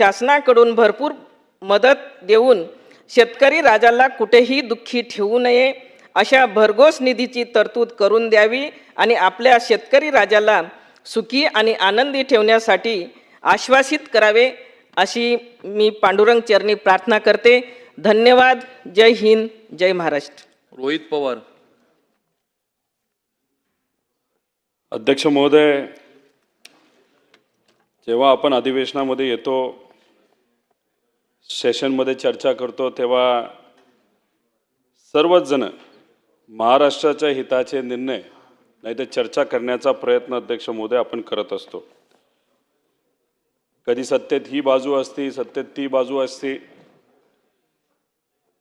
शासनाकडून भरपूर मदत देऊन शेतकरी राजाला कुठेही दुःखी ठेवू नये अशा भरघोस निधीची तरतूद करून द्यावी आणि आपल्या शेतकरी राजाला सुखी आणि आनंदी ठेवण्यासाठी आश्वासित करावे अशी मी पांडुरंग चरणी प्रार्थना करते. धन्यवाद. जय हिंद. जय महाराष्ट्र. रोहित पवार. अध्यक्ष महोदय जेव्हा आपण अधिवेशनामध्ये येतो सेशनमध्ये चर्चा करतो तेव्हा सर्वच जण महाराष्ट्राच्या हिताचे निर्णय नाही तर चर्चा करण्याचा प्रयत्न अध्यक्ष महोदय आपण करत असतो. कधी सत्तेत ही बाजू असती सत्तेत ती बाजू असती.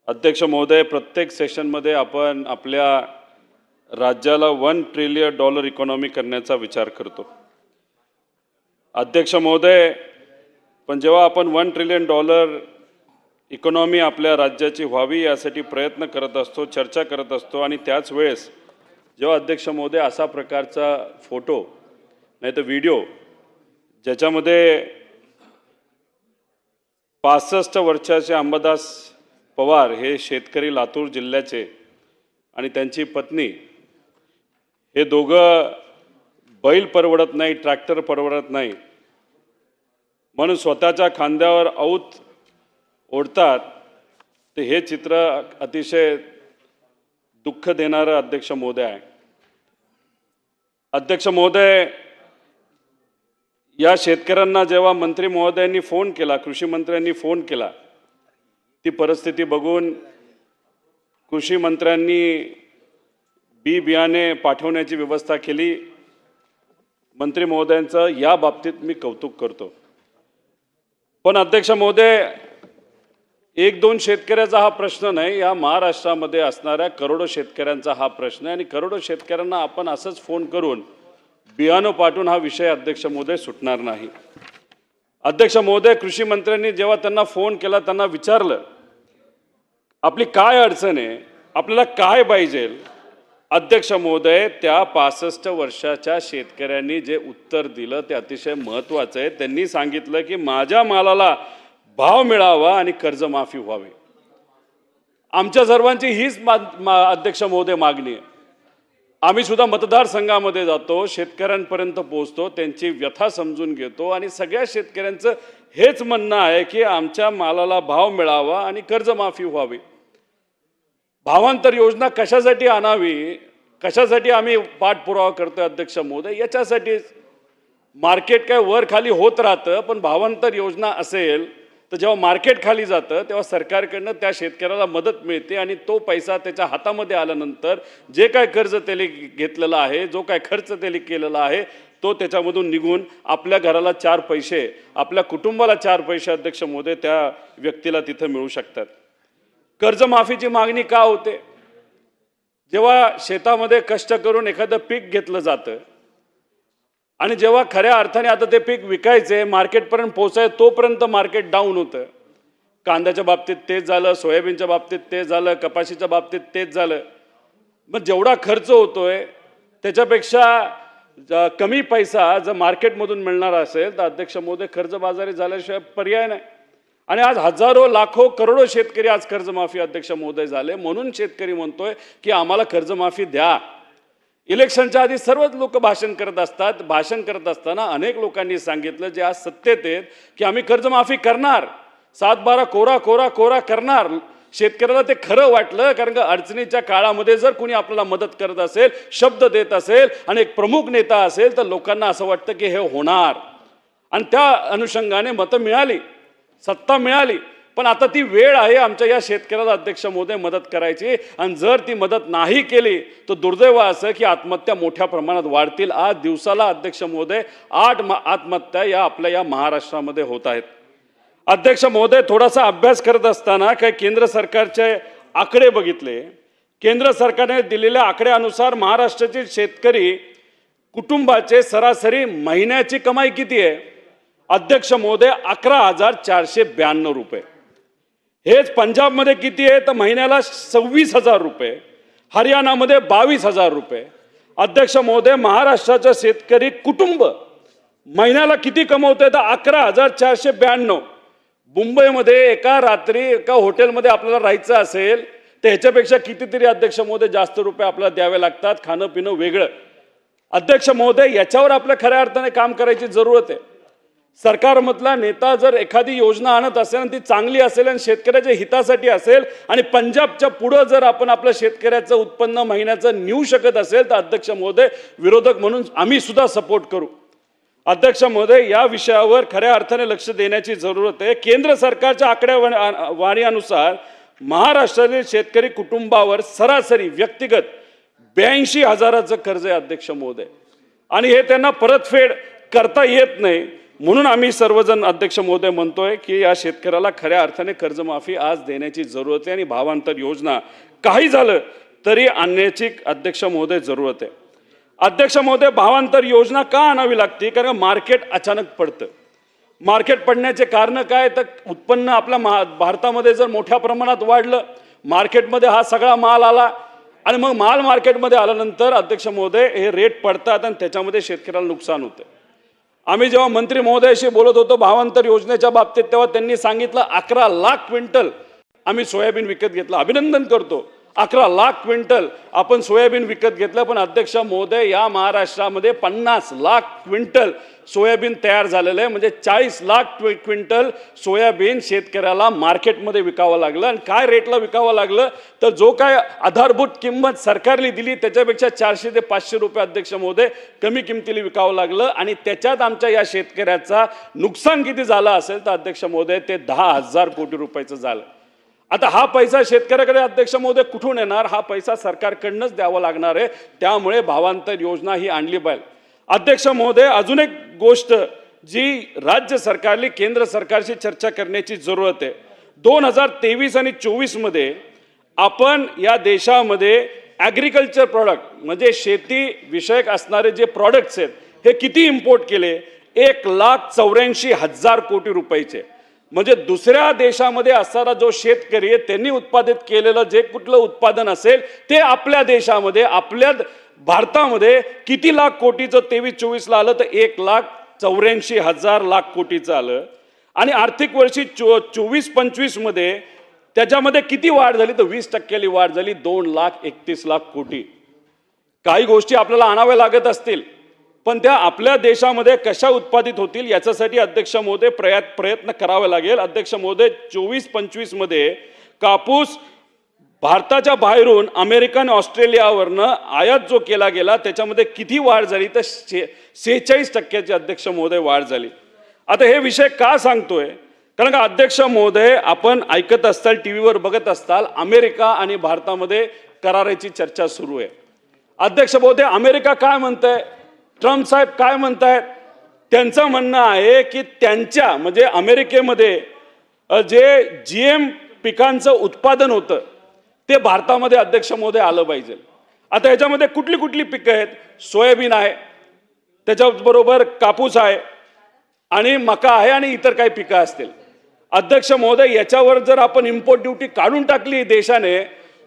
अध्यक्ष महोदय प्रत्येक सेशनमध्ये आपण आपल्या राज्याला वन ट्रिलियन डॉलर इकॉनॉमी करण्याचा विचार करतो. अध्यक्ष महोदय पण जेव्हा आपण वन ट्रिलियन डॉलर इकॉनॉमी आपल्या राज्याची व्हावी यासाठी प्रयत्न करत असतो चर्चा करत असतो आणि त्याच वेळेस जेव्हा अध्यक्ष महोदय असा प्रकारचा फोटो नाही तर व्हिडिओ ज्याच्यामध्ये पासष्ट वर्षाचे अंबादास पवार हे शेतकरी लातूर जिल्ह्याचे आणि त्यांची पत्नी हे दोघं बैल परवडत नाही ट्रॅक्टर परवडत नाही. म्हणून स्वतःच्या खांद्यावर औत ओढतात तर हे चित्र अतिशय दुःख देणारं अध्यक्ष महोदय आहे. अध्यक्ष महोदय या शेतकऱ्यांना जेव्हा मंत्री महोदयांनी फोन केला कृषी मंत्र्यांनी फोन केला ती परिस्थिती बघून कृषी मंत्र्यांनी बी बियाणे पाठवण्याची व्यवस्था केली. मंत्री महोदयांचं या बाबतीत मी कौतुक करतो. पण अध्यक्ष महोदय एक दोन शेतकऱ्याचा हा प्रश्न नाही या महाराष्ट्रामध्ये असणाऱ्या करोडो शेतकऱ्यांचा हा प्रश्न आहे आणि करोडो शेतकऱ्यांना आपण असंच फोन करून बियाणं पाठवून हा विषय अध्यक्ष महोदय सुटणार नाही. अध्यक्ष महोदय कृषी मंत्र्यांनी जेव्हा त्यांना फोन केला त्यांना विचारलं आपली काय अडचण आहे आपल्याला काय पाहिजे? अध्यक्ष महोदय त्या पासष्ट वर्षाच्या शेतकऱ्यांनी जे उत्तर दिलं ते अतिशय महत्त्वाचं आहे. त्यांनी सांगितलं की माझ्या मालाला भाव मिळावा आणि कर्जमाफी व्हावी. आमच्या सर्वांची हीच मा मा- अध्यक्ष महोदय मागणी आहे. आम्ही सुद्धा मतदारसंघामध्ये जातो शेतकऱ्यांपर्यंत पोहोचतो त्यांची व्यथा समजून घेतो आणि सगळ्या शेतकऱ्यांचं हेच म्हणणं आहे की आमच्या मालाला भाव मिळावा आणि कर्जमाफी व्हावी. भावांतर योजना कशासाठी आणावी कशासाठी आम्ही पाठपुरावा करतोय अध्यक्ष महोदय याच्यासाठीच मार्केट काय वर खाली होत राहतं पण भावांतर योजना असेल तर जेव्हा मार्केट खाली जातं तेव्हा सरकारकडनं त्या शेतकऱ्याला मदत मिळते आणि तो पैसा त्याच्या हातामध्ये आल्यानंतर जे काय कर्ज त्याने घेतलेलं आहे जो काय खर्च त्याने केलेला आहे तो त्याच्यामधून निघून आपल्या घराला चार पैसे आपल्या कुटुंबाला चार पैसे अध्यक्ष महोदय त्या व्यक्तीला तिथं मिळू शकतात. कर्जमाफीची मागणी का होते? जेव्हा शेतामध्ये कष्ट करून एखादं पीक घेतलं जातं आणि जेव्हा खऱ्या अर्थाने आता ते पीक विकायचे मार्केटपर्यंत पोचाय तोपर्यंत मार्केट डाऊन होतं. कांद्याच्या बाबतीत तेच झालं सोयाबीनच्या बाबतीत तेच झालं कपाशीच्या बाबतीत तेच झालं. मग जेवढा खर्च होतोय त्याच्यापेक्षा कमी पैसा जर मार्केटमधून मिळणार असेल तर अध्यक्ष मोदी कर्जबाजारी झाल्याशिवाय पर्याय नाही. आणि आज हजारो लाखो करोडो शेतकरी आज कर्जमाफी अध्यक्ष महोदय झाले. म्हणून शेतकरी म्हणतोय की आम्हाला कर्जमाफी द्या. इलेक्शनच्या आधी सर्वच लोक भाषण करत असतात. भाषण करत असताना अनेक लोकांनी सांगितलं जे आज सत्तेत आहेत की आम्ही कर्जमाफी करणार. सात बारा कोरा कोरा कोरा करणार. शेतकऱ्याला ते खरं वाटलं कारण का अडचणीच्या काळामध्ये जर कोणी आपल्याला मदत करत असेल शब्द देत असेल आणि एक प्रमुख नेता असेल तर लोकांना असं वाटतं की हे होणार. आणि त्या अनुषंगाने मतं मिळाली. सत्ता मिळाली. पण आता ती वेळ आहे आमच्या या शेतकऱ्याला अध्यक्ष मोदी मदत करायची. आणि जर ती मदत नाही केली तर दुर्दैव असं की आत्महत्या मोठ्या प्रमाणात वाढतील. आज दिवसाला अध्यक्ष महोदय आठ आत्महत्या या आपल्या या महाराष्ट्रामध्ये होत आहेत. अध्यक्ष महोदय थोडासा अभ्यास करत असताना काही केंद्र सरकारचे आकडे बघितले. केंद्र सरकारने दिलेल्या आकड्यानुसार महाराष्ट्रातील शेतकरी कुटुंबाचे सरासरी महिन्याची कमाई किती आहे? अध्यक्ष महोदय अकरा हजार चारशे ब्याण्णव रुपये. हेच पंजाबमध्ये किती आहे? तर महिन्याला सव्वीस हजार रुपये. हरियाणामध्ये बावीस हजार रुपये. अध्यक्ष महोदय महाराष्ट्राचं शेतकरी कुटुंब महिन्याला किती कमवतोय? तर अकरा हजार चारशे ब्याण्णव. मुंबईमध्ये एका रात्री एका हॉटेलमध्ये आपल्याला राहायचं असेल तर ह्याच्यापेक्षा कितीतरी अध्यक्ष महोदय जास्त रुपये आपल्याला द्यावे लागतात. खाणं पिणं वेगळं. अध्यक्ष महोदय याच्यावर आपल्या खऱ्या अर्थाने काम करायची जरूरत आहे. सरकारमधला नेता जर एखादी योजना आणत असेल आणि ती चांगली असेल आणि शेतकऱ्याच्या हितासाठी असेल आणि पंजाबच्या पुढं जर आपण आपलं शेतकऱ्याचं उत्पन्न महिन्याचं नेऊ शकत असेल तर अध्यक्ष महोदय विरोधक म्हणून आम्ही सुद्धा सपोर्ट करू. अध्यक्ष महोदय या विषयावर खऱ्या अर्थाने लक्ष देण्याची जरूरत आहे. केंद्र सरकारच्या आकडेवारीनुसार महाराष्ट्रातील शेतकरी कुटुंबावर सरासरी व्यक्तिगत ब्याऐंशी हजाराचं कर्ज आहे अध्यक्ष महोदय. आणि हे त्यांना परतफेड करता येत नाही. म्हणून आम्ही सर्वजण अध्यक्ष महोदय म्हणतोय की या शेतकऱ्याला खऱ्या अर्थाने कर्जमाफी आज देण्याची जरूरत आहे आणि भावांतर योजना काही झालं तरी आणण्याची अध्यक्ष महोदय जरूरत आहे. अध्यक्ष महोदय भावांतर योजना का आणावी लागते? कारण मार्केट अचानक पडतं. मार्केट पडण्याचे कारण काय? तर उत्पन्न आपल्या महा भारतामध्ये जर मोठ्या प्रमाणात वाढलं मार्केटमध्ये हा सगळा माल आला आणि मग माल मार्केटमध्ये आल्यानंतर अध्यक्ष महोदय हे रेट पडतात आणि त्याच्यामध्ये शेतकऱ्याला नुकसान होतं. आम्ही जेव्हा मंत्री महोदयाशी बोलत होतो भावांतर योजनेच्या बाबतीत तेव्हा त्यांनी सांगितलं अकरा लाख क्विंटल आम्ही सोयाबीन विकत घेतलं. अभिनंदन करतो. अकरा लाख क्विंटल. आपण सोयाबीन विकत घेतलं पण अध्यक्ष महोदय या महाराष्ट्रामध्ये पन्नास लाख क्विंटल सोयाबीन तयार झालेलं आहे. म्हणजे चाळीस लाख क्विंटल सोयाबीन शेतकऱ्याला मार्केटमध्ये विकावं लागलं. आणि काय रेटला विकावं लागलं? तर जो काय आधारभूत किंमत सरकारने दिली त्याच्यापेक्षा चारशे ते पाचशे रुपये अध्यक्ष महोदय कमी किमतीला विकावं लागलं. आणि त्याच्यात आमच्या या शेतकऱ्याचा नुकसान किती झालं असेल तर अध्यक्ष महोदय ते दहा हजार कोटी रुपयाचं झालं. आता हा पैसा शेतकऱ्याकडे अध्यक्ष महोदय कुठून येणार? हा पैसा सरकारकडनंच द्यावा लागणार आहे. त्यामुळे भावांतर योजना ही आणली पाहिजे. अध्यक्ष महोदय अजून एक गोष्ट जी राज्य सरकारने केंद्र सरकारशी चर्चा करण्याची जरूरत आहे. दोन हजार तेवीस आणि चोवीसमध्ये आपण या देशामध्ये ॲग्रिकल्चर प्रॉडक्ट म्हणजे शेती विषयक असणारे जे प्रॉडक्ट्स आहेत हे किती इम्पोर्ट केले? एक लाख चौऱ्याऐंशी हजार कोटी रुपयाचे. म्हणजे दुसऱ्या देशामध्ये असणारा जो शेतकरी आहे त्यांनी उत्पादित केलेलं जे कुठलं उत्पादन असेल ते आपल्या देशामध्ये आपल्या भारतामध्ये किती लाख कोटीचं तेवीस चोवीसला आलं तर एक लाख चौऱ्याऐंशी हजार लाख कोटीचं आलं. आणि आर्थिक वर्षी चो चोवीस पंचवीसमध्ये त्याच्यामध्ये किती वाढ झाली तर वीस टक्क्याली वाढ झाली दोन लाख एकतीस लाख कोटी. काही गोष्टी आपल्याला आणाव्या लागत असतील. पण त्या आपल्या देशामध्ये कशा उत्पादित होतील याच्यासाठी अध्यक्ष महोदय प्रयात प्रयत्न करावे लागेल. अध्यक्ष महोदय चोवीस पंचवीसमध्ये कापूस भारताच्या बाहेरून अमेरिकन ऑस्ट्रेलियावरनं आयात जो केला गेला त्याच्यामध्ये किती वाढ झाली? तर शे सेहेचाळीस टक्क्याची अध्यक्ष महोदय वाढ झाली. आता हे विषय का सांगतोय? कारण का अध्यक्ष महोदय आपण ऐकत असताल टी व्हीवर बघत असताल अमेरिका आणि भारतामध्ये कराराची चर्चा सुरू आहे. अध्यक्ष महोदय अमेरिका काय म्हणतंय? ट्रम्प साहेब काय म्हणतायत? त्यांचं म्हणणं आहे की त्यांच्या म्हणजे अमेरिकेमध्ये जे जी एम पिकांचं उत्पादन होतं ते भारतामध्ये अध्यक्ष महोदय आलं पाहिजे. आता याच्यामध्ये कुठली कुठली पिकं आहेत? सोयाबीन आहे त्याच्याबरोबर कापूस आहे आणि मका आहे आणि इतर काही पिकं असतील. अध्यक्ष महोदय याच्यावर जर आपण इम्पोर्ट ड्युटी काढून टाकली देशाने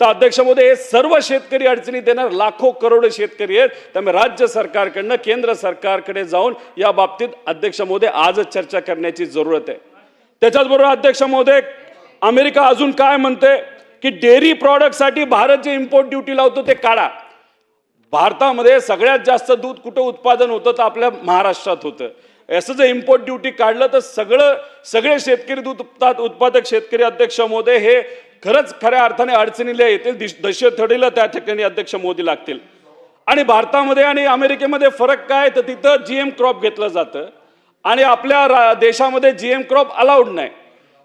तर अध्यक्ष हे सर्व शेतकरी अडचणीत येणार लाखो करोड शेतकरी आहेत. त्यामुळे राज्य सरकारकडनं केंद्र सरकारकडे जाऊन या बाबतीत अध्यक्ष महोदय आजच चर्चा करण्याची जरूरत आहे. त्याच्याचबरोबर अध्यक्ष महोदय अमेरिका अजून काय म्हणते की डेअरी प्रॉडक्टसाठी भारत जे इम्पोर्ट ड्युटी लावतो ते काढा. भारतामध्ये सगळ्यात जास्त दूध कुठं उत्पादन होतं तर आपल्या महाराष्ट्रात होतं. असं जर इम्पोर्ट ड्युटी काढलं तर सगळं सगळे शेतकरी दूध उत्पादक शेतकरी अध्यक्ष मोदी हे खरंच खऱ्या अर्थाने अडचणीला येतील. दिश- दशथडीला त्या ठिकाणी अध्यक्ष मोदी लागतील. आणि भारतामध्ये आणि अमेरिकेमध्ये फरक काय? तर तिथं जी एम क्रॉप घेतलं जातं. आणि आपल्या रा- देशामध्ये जी एम क्रॉप अलाउड नाही.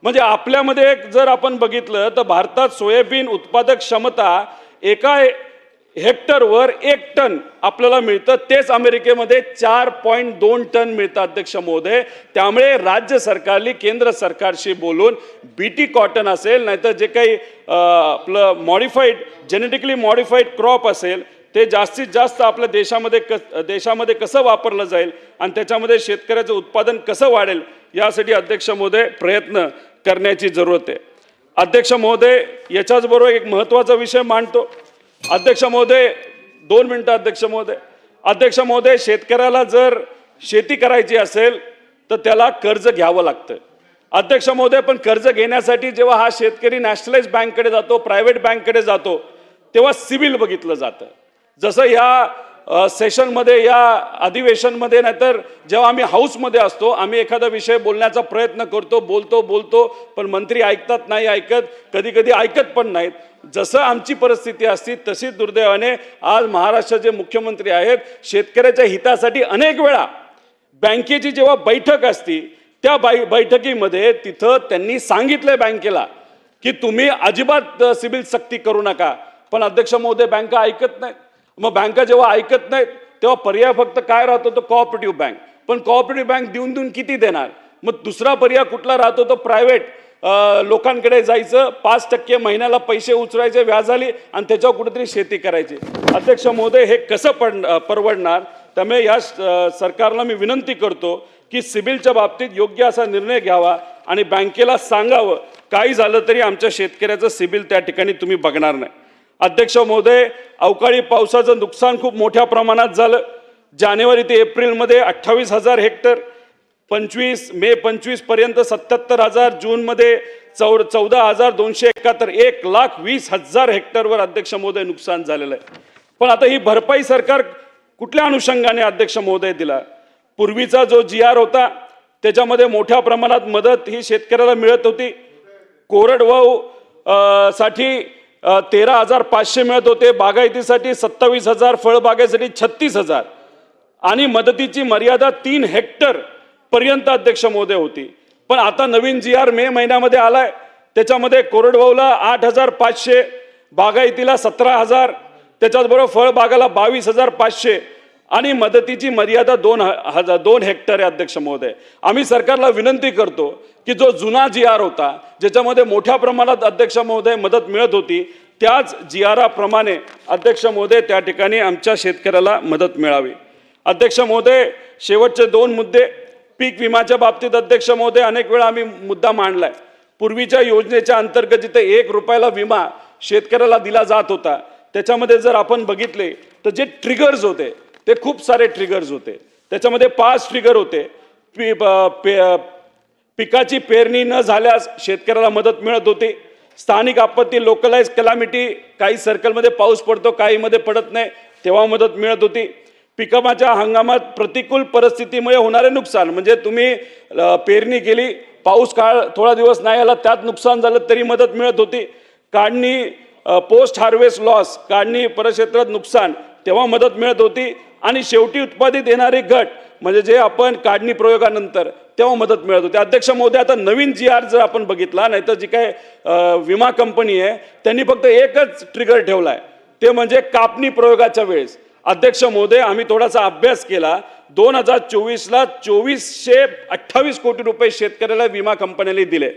म्हणजे आपल्यामध्ये जर आपण बघितलं तर भारतात सोयाबीन उत्पादक क्षमता एका हेक्टरवर एक टन आपल्याला मिळतं. तेच अमेरिकेमध्ये चार पॉईंट दोन टन मिळतं अध्यक्ष महोदय. त्यामुळे राज्य सरकारने केंद्र सरकारशी बोलून बी टी कॉटन असेल नाहीतर जे काही आपलं मॉडिफाईड जेनेटिकली मॉडिफाईड क्रॉप असेल ते जास्तीत जास्त आपल्या देशामध्ये कस देशामध्ये कसं वापरलं जाईल आणि त्याच्यामध्ये शेतकऱ्याचं उत्पादन कसं वाढेल यासाठी अध्यक्ष महोदय प्रयत्न करण्याची जरूरत आहे. अध्यक्ष महोदय याच्याचबरोबर एक महत्त्वाचा विषय मांडतो. अध्यक्ष महोदय दोन मिनटं अध्यक्ष महोदय. अध्यक्ष महोदय शेतकऱ्याला जर शेती करायची असेल तर त्याला कर्ज घ्यावं लागतं. अध्यक्ष महोदय पण कर्ज घेण्यासाठी जेव्हा हा शेतकरी नॅशनलाइज बँककडे जातो प्रायव्हेट बँककडे जातो तेव्हा सिबिल बघितलं जातं. जसं या सेशनमध्ये या अधिवेशनमध्ये नाहीतर जेव्हा आम्ही हाऊसमध्ये असतो आम्ही एखादा विषय बोलण्याचा प्रयत्न करतो बोलतो बोलतो पण मंत्री ऐकतात नाही ऐकत कधी कधी ऐकत पण नाहीत. जसं आमची परिस्थिती असती तशी दुर्दैवाने आज महाराष्ट्राचे मुख्यमंत्री आहेत शेतकऱ्याच्या हितासाठी अनेक वेळा बँकेची जेव्हा बैठक असती त्या बै बैठकीमध्ये तिथं त्यांनी सांगितलंय बँकेला की तुम्ही अजिबात सिबिल सक्ती करू नका. पण अध्यक्ष महोदय बँका ऐकत नाहीत. मग बँका जेव्हा ऐकत नाहीत तेव्हा पर्याय फक्त काय राहतो तो कॉपरेटिव्ह बँक पण कॉपरेटिव्ह बँक देऊन देऊन किती देणार? मग दुसरा पर्याय कुठला राहतो तो प्रायव्हेट लोकांकडे जायचं पाच टक्के महिन्याला पैसे उचलायचे व्याज आली आणि त्याच्यावर कुठेतरी शेती करायची. अध्यक्ष महोदय हे कसं पड परवडणार? त्यामुळे या सरकारला मी विनंती करतो की सिबिलच्या बाबतीत योग्य असा निर्णय घ्यावा आणि बँकेला सांगावं काही झालं तरी आमच्या शेतकऱ्याचं सिबिल त्या ठिकाणी तुम्ही बघणार नाही. अध्यक्ष महोदय अवकाळी पावसाचं नुकसान खूप मोठ्या प्रमाणात झालं. जानेवारी ते एप्रिलमध्ये अठ्ठावीस हजार हेक्टर पंचवीस मे पंचवीसपर्यंत सत्याहत्तर हजार जूनमध्ये चौ चौदा हजार दोनशे एकाहत्तर एक लाख वीस हजार हेक्टरवर अध्यक्ष महोदय नुकसान झालेलं आहे. पण आता ही भरपाई सरकार कुठल्या अनुषंगाने अध्यक्ष महोदय दिला? पूर्वीचा जो जी आर होता त्याच्यामध्ये मोठ्या प्रमाणात मदत ही शेतकऱ्याला मिळत होती. कोरडवाहू साठी तेरा हजार पाचशे मिळत होते. बागायतीसाठी सत्तावीस हजार फळबागेसाठी छत्तीस हजार आणि मदतीची मर्यादा तीन हेक्टर पर्यंत अध्यक्ष महोदय होती. पण आता नवीन जी आर मे महिन्यामध्ये आलाय. त्याच्यामध्ये कोरडवाहूला आठ हजार पाचशे बागायतीला सतरा हजार त्याच्याचबरोबर फळबागाला बावीस हजार पाचशे आणि मदतीची मर्यादा दोन हजार दोन हेक्टर आहे अध्यक्ष महोदय. आम्ही सरकारला विनंती करतो की जो जुना जी आर होता ज्याच्यामध्ये मोठ्या प्रमाणात अध्यक्ष महोदय मदत मिळत होती त्याच जी आराप्रमाणे अध्यक्ष महोदय त्या ठिकाणी आमच्या शेतकऱ्याला मदत मिळावी. अध्यक्ष महोदय शेवटचे दोन मुद्दे. पीक विम्याच्या बाबतीत अध्यक्ष महोदय अनेक वेळा आम्ही मुद्दा मांडलाय. पूर्वीच्या योजनेच्या अंतर्गत जिथे एक रुपयाला विमा शेतकऱ्याला दिला जात होता त्याच्यामध्ये जर आपण बघितले तर जे ट्रिगर्स होते ते खूप सारे ट्रिगर्स होते. त्याच्यामध्ये पाच ट्रिगर होते. पी- पे- पिकाची पेरणी न झाल्यास शेतकऱ्याला मदत मिळत होती. स्थानिक आपत्ती लोकलाइज कलामिटी काही सर्कलमध्ये पाऊस पडतो काहीमध्ये पडत नाही तेव्हा मदत मिळत होती. पिकमाच्या हंगामात प्रतिकूल परिस्थितीमुळे होणारे नुकसान म्हणजे तुम्ही पेरणी केली पाऊस काळ थोडा दिवस नाही आला त्यात नुकसान झालं तरी मदत मिळत होती. काढणी पोस्ट हार्वेस्ट लॉस काढणी परक्षेत्रात नुकसान तेव्हा मदत मिळत होती. आणि शेवटी उत्पादित येणारे गट म्हणजे जे आपण काढणी प्रयोगानंतर तेव्हा मदत मिळत होती अध्यक्ष महोदय आता नवीन जी आर जर आपण बघितला नाहीतर जी काय विमा कंपनी आहे त्यांनी फक्त एकच ट्रिगर ठेवला आहे ते म्हणजे कापणी प्रयोगाच्या वेळेस. अध्यक्ष महोदय आम्ही थोडासा अभ्यास केला. दोन हजार चोवीसला चोवीसशे अठ्ठावीस कोटी रुपये शेतकऱ्याला विमा कंपन्यांनी दिले.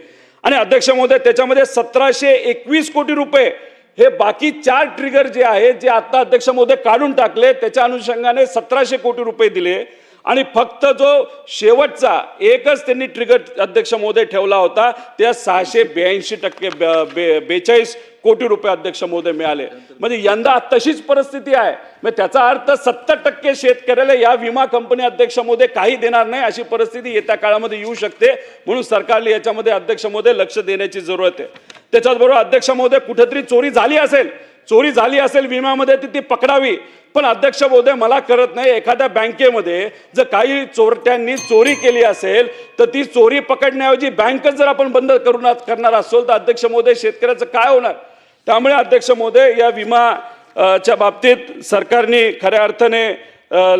आणि अध्यक्ष महोदय त्याच्यामध्ये सतराशे एकवीस कोटी रुपये हे बाकी चार ट्रिगर जे आहे जे आता अध्यक्ष महोदय काढून टाकले त्याच्या अनुषंगाने सतराशे कोटी रुपये दिले. आणि फक्त जो शेवटचा एकच त्यांनी ट्रिगर अध्यक्ष महोदय ठेवला होता त्या सहाशे ब्याऐंशी टक्के बे- बेचाळीस कोटी रुपये अध्यक्ष महोदय मिळाले. म्हणजे यंदा तशीच परिस्थिती आहे. म्हणजे त्याचा अर्थ सत्तर टक्के शेतकऱ्याला या विमा कंपनी अध्यक्ष महोदय काही देणार नाही अशी परिस्थिती येत्या काळामध्ये येऊ शकते. म्हणून सरकारने याच्यामध्ये अध्यक्ष महोदय लक्ष देण्याची जरूरत आहे. त्याच्याचबरोबर अध्यक्ष महोदय कुठेतरी चोरी झाली असेल. चोरी झाली असेल विम्यामध्ये ती ती पकडावी. पण अध्यक्ष महोदय मला करत नाही एखाद्या बँकेमध्ये जर काही चोरट्यांनी चोरी केली असेल तर ती चोरी पकडण्याऐवजी बँकच जर आपण बंद करून करणार असोल तर अध्यक्ष महोदय शेतकऱ्याचं काय होणार? त्यामुळे अध्यक्ष महोदय या विमा च्या बाबतीत सरकारने खऱ्या अर्थाने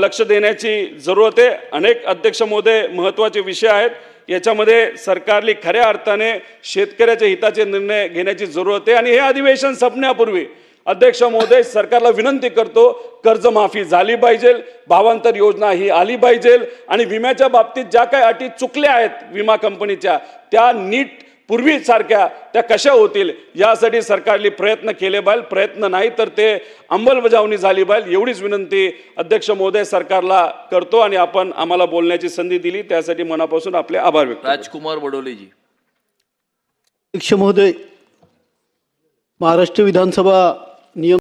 लक्ष देण्याची जरूरत आहे. अनेक अध्यक्ष महोदय महत्त्वाचे विषय आहेत. याच्यामध्ये सरकारने खऱ्या अर्थाने शेतकऱ्याच्या हिताचे निर्णय घेण्याची जरूरत आहे. आणि हे अधिवेशन संपण्यापूर्वी अध्यक्ष महोदय सरकारला विनंती करतो कर्जमाफी झाली पाहिजे भावांतर योजना ही आली पाहिजे आणि विम्याच्या बाबतीत ज्या काही अटी चुकल्या आहेत विमा कंपनीच्या त्या नीट पूर्वीसारख्या त्या कशा होतील यासाठी सरकारने प्रयत्न केले पाहिजे. प्रयत्न नाही तर ते अंमलबजावणी झाली पाहिजे. एवढीच विनंती अध्यक्ष महोदय सरकारला करतो आणि आपण आम्हाला बोलण्याची संधी दिली. त्यासाठी मनापासून आपले आभार व्यक्त करतो. राजकुमार बडोलेजी. अध्यक्ष महोदय महाराष्ट्र विधानसभा Neil